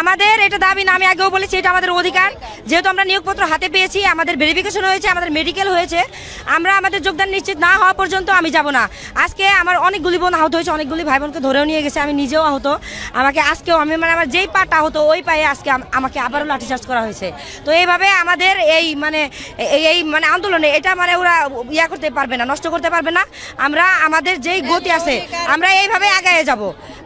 আমাদের এটা দাবি না, আমি আগেও বলেছি, এটা আমাদের অধিকার। যেহেতু আমরা নিয়োগপত্র হাতে পেয়েছি, আমাদের ভেরিফিকেশন হয়েছে, আমাদের মেডিকেল হয়েছে, আমরা আমাদের যোগদান নিশ্চিত না হওয়া পর্যন্ত আমি যাব না। আজকে আমার অনেকগুলি বোন আহত হয়েছে, অনেকগুলি ভাই বোনকে ধরেও নিয়ে গেছে, আমি নিজেও আহত। আমাকে আজকেও, আমি মানে আমার যেই পাটা আহত, ওই পায়ে আজকে আমাকে আবারও লাঠিচার্জ করা হয়েছে। তো এইভাবে আমাদের এই মানে এই মানে আন্দোলনে এটা মানে ওরা ইয়া করতে পারবে না, নষ্ট করতে পারবে না। আমরা আমাদের যেই গতি আছে, আমরা এইভাবে আগায় যাব।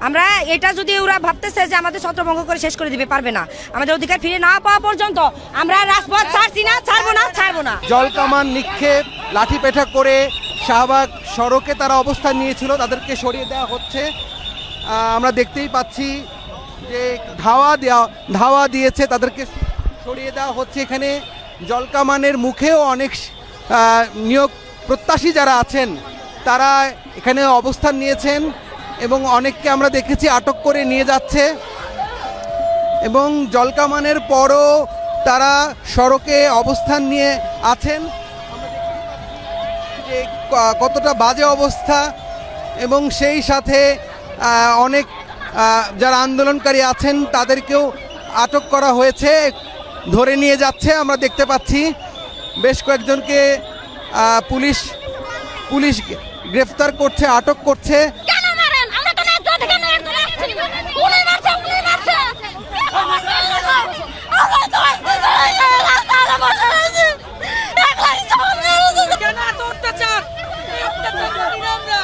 আমরা এটা যদি ওরা ভাবতেছে যে আমাদের ছত্রভঙ্গ করে শেষ করে দিবে, পারবে না। আমাদের অধিকার ফিরে না পাওয়া পর্যন্ত আমরা রাজপথ ছাড়ছি না, ছাড়বো না ছাড়বো না। জলকামান নিক্ষেপ, লাঠি পেঠা করে শাহবাগ সড়কে তারা অবস্থান নিয়েছিল, তাদেরকে সরিয়ে দেওয়া হচ্ছে। আমরা দেখতেই পাচ্ছি যে ধাওয়া দেওয়া ধাওয়া দিয়েছে, তাদেরকে সরিয়ে দেওয়া হচ্ছে এখানে। জলকামানের মুখেও অনেক নিয়োগ প্রত্যাশী যারা আছেন, তারা এখানে অবস্থান নিয়েছেন এবং অনেককে আমরা দেখেছি আটক করে নিয়ে যাচ্ছে। এবং জলকামানের পরও তারা সড়কে অবস্থান নিয়ে আছেন। যে কতটা বাজে অবস্থা এবং সেই সাথে অনেক যারা আন্দোলনকারী আছেন তাদেরকেও আটক করা হয়েছে, ধরে নিয়ে যাচ্ছে, আমরা দেখতে পাচ্ছি। বেশ কয়েকজনকে পুলিশ পুলিশ গ্রেফতার করছে, আটক করছে কেন মারেন আমরা তো ন্যায্য অধিকার নিয়ে একজন আসছি উনি মারছে উনি মারছে আমরা তো আসতে চাই না, রাস্তায় বসে আছি। একলাই সামনে রয়েছে। কেন এত অত্যাচার অত্যাচার করি না আমরা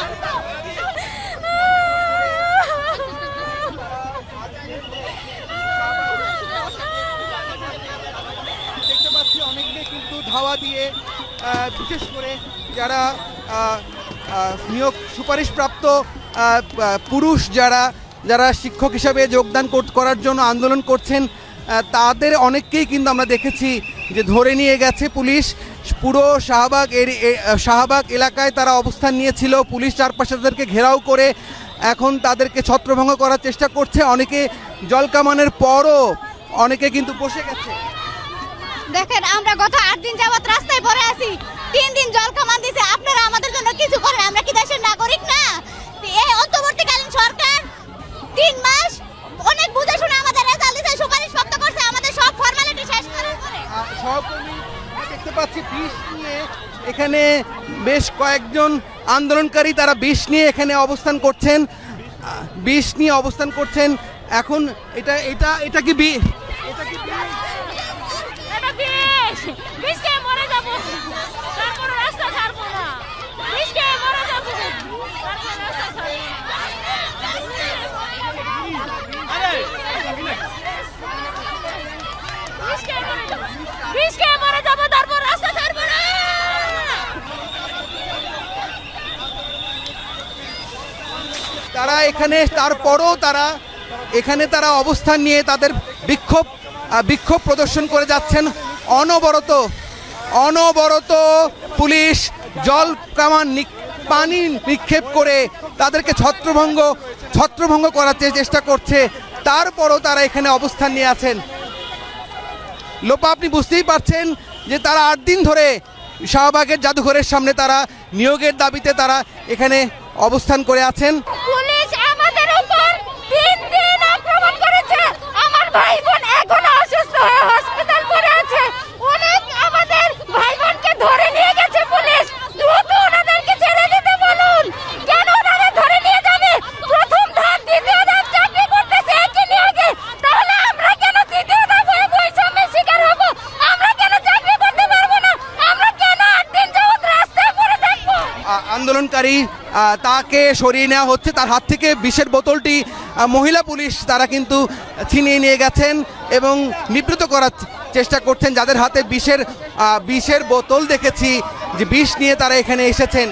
দেখতে পাচ্ছি অনেকে কিন্তু ধাওয়া দিয়ে বিশেষ করে যারা নিয়োগ সুপারিশপ্রাপ্ত পুরুষ যারা যারা শিক্ষক হিসাবে যোগদান করার জন্য আন্দোলন করছেন তাদের অনেককেই কিন্তু আমরা দেখেছি যে ধরে নিয়ে গেছে পুলিশ। পুরো শাহবাগ এর শাহবাগ এলাকায় তারা অবস্থান নিয়েছিল। পুলিশ চারপাশে তাদেরকে ঘেরাও করে এখন তাদেরকে ছত্রভঙ্গ করার চেষ্টা করছে। অনেকে জলকামানের পরও অনেকে কিন্তু বসে গেছে। দেখেন, আমরা গত আট দিন যাবত রাস্তায় পড়ে আছি। তিন দিন জল কামান দিছে, আপনারা আমাদের জন্য কিছু করেন, আমরা কি দেশের নাগরিক না? এই অন্তর্বর্তীকালীন সরকার, তিন মাস অনেক বুঝে শুনে আমাদের রেজাল্ট দিছে, সুপারিশ প্রাপ্ত করছে, আমাদের সব ফর্মালিটি শেষ পরে সহকর্মী দেখতে পাচ্ছি, বিষ নিয়ে এখানে বেশ কয়েকজন আন্দোলনকারী তারা বিষ নিয়ে এখানে অবস্থান করছেন। বিষ নিয়ে অবস্থান করছেন। এখন এটা এটা এটা কি বি, এটা কি বিষ? বিষ বিষ খেয়ে মরে যাব। তারপর রাস্তা ছাড়বো না। বিষ খেয়ে মরে যাব। তারপর রাস্তা ছাড়বো বিষ খেয়ে মরে যাব। বিষ খেয়ে মরে যাব তারপর রাস্তা ছাড়বো না। তারা এখানে তারপরও তারা এখানে তারা অবস্থান নিয়ে তাদের বিক্ষোভ বিক্ষোভ প্রদর্শন করে যাচ্ছেন। অনবরত অনবরত পুলিশ জল কামান পানি নিক্ষেপ করে তাদেরকে ছত্রভঙ্গ ছত্রভঙ্গ করার চেষ্টা করছে। তারপরও তারা এখানে অবস্থান নিয়ে আছেন। লোপা, আপনি বুঝতেই পারছেন যে তারা আট দিন ধরে শাহবাগের জাদুঘরের সামনে তারা নিয়োগের দাবিতে তারা এখানে অবস্থান করে আছেন। পুলিশ আমাদের উপর তিন দিন আক্রমণ করেছে। আমার ভাই বোন এখনও অসুস্থ হয়ে হসপিটাল পড়ে আছে অনেক আমাদের ভাই বোনকে ধরে নিয়ে গেছে পুলিশ দ্রুত ওনাদেরকে ছেড়ে দিতে বলুন কেন ওনাদের ধরে নিয়ে যাবে প্রথম ধাপ দ্বিতীয় ধাপ চাকরি করতেছে একই নিয়োগে তাহলে আমরা কেন তৃতীয় ধাপ হয়ে বৈষম্যের শিকার হব আমরা কেন চাকরি করতে পারব না আমরা কেন আট দিন যাবত রাস্তায় পড়ে থাকব আ- আন্দোলনকারী তাকে সরিয়ে নেওয়া হচ্ছে। তার হাত থেকে বিষের বোতলটি মহিলা পুলিশ তারা কিন্তু ছিনিয়ে নিয়ে গেছেন এবং নিবৃত করার চেষ্টা করছেন। যাদের হাতে বিষের বিষের বোতল দেখেছি, যে বিষ নিয়ে তারা এখানে এসেছেন।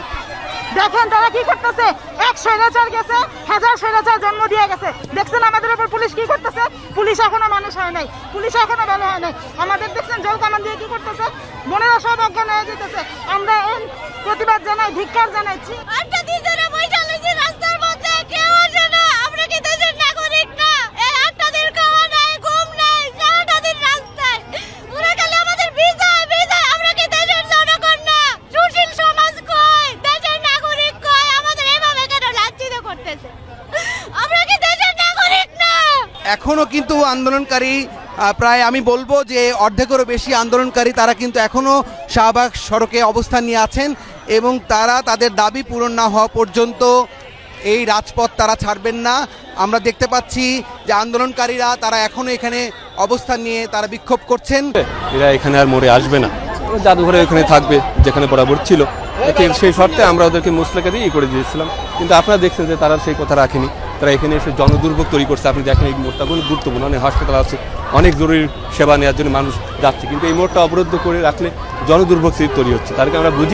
দেখেন তারা কি করতেছে? এক স্বৈরাচার গেছে, হাজার স্বৈরাচার জন্ম দিয়ে গেছে। দেখছেন আমাদের উপর পুলিশ কি করতেছে? পুলিশ এখনও মানুষ হয় নাই। পুলিশ এখনও ভালো হয় নাই। আমাদের দেখছেন জল কামান দিয়ে কি করতেছে? মনের সব অজ্ঞান হয়ে যেতেছে। আমরা এই প্রতিবাদ জানাই, ধিক্কার জানাইছি আটটা দিন ধরে বইসা লইছি রাস্তার মধ্যে কেউ আসে না আমরা কি দেশের নাগরিক না এই আটটা দিন খাওয়া নাই ঘুম নাই সারাটা দিন রাস্তায় ওরা খালি আমাদের বিজয় বিজয় আমরা কি দেশের জনগণ না সুশীল সমাজ কয় দেশের নাগরিক কয় আমাদের এভাবে কেন লাঞ্ছিত করতেছে আমরা কি দেশের নাগরিক না এখন এখনও কিন্তু আন্দোলনকারী প্রায় আমি বলব যে অর্ধেকেরও বেশি আন্দোলনকারী তারা কিন্তু এখনও শাহবাগ সড়কে অবস্থান নিয়ে আছেন এবং তারা তাদের দাবি পূরণ না হওয়া পর্যন্ত এই রাজপথ তারা ছাড়বেন না। আমরা দেখতে পাচ্ছি যে আন্দোলনকারীরা তারা এখনও এখানে অবস্থান নিয়ে তারা বিক্ষোভ করছেন। এরা এখানে আর মরে আসবে না। জাদুঘরে ওখানে থাকবে যেখানে বরাবর ছিল। ঠিক সেই শর্তে আমরা ওদেরকে মুসলাকে দিয়ে ই করে দিয়েছিলাম। কিন্তু আপনারা দেখছেন যে তারা সেই কথা রাখেনি। তারা এখানে এসে জনদুর্ভোগ তৈরি করছে। আপনি দেখেন এই মোড়টা কোনো গুরুত্বপূর্ণ, অনেক হাসপাতাল আছে, অনেক জরুরি সেবা নেওয়ার জন্য মানুষ যাচ্ছে। কিন্তু এই মোড়টা অবরুদ্ধ করে রাখলে জনদুর্ভোগ তৈরি হচ্ছে। তাদেরকে আমরা বুঝি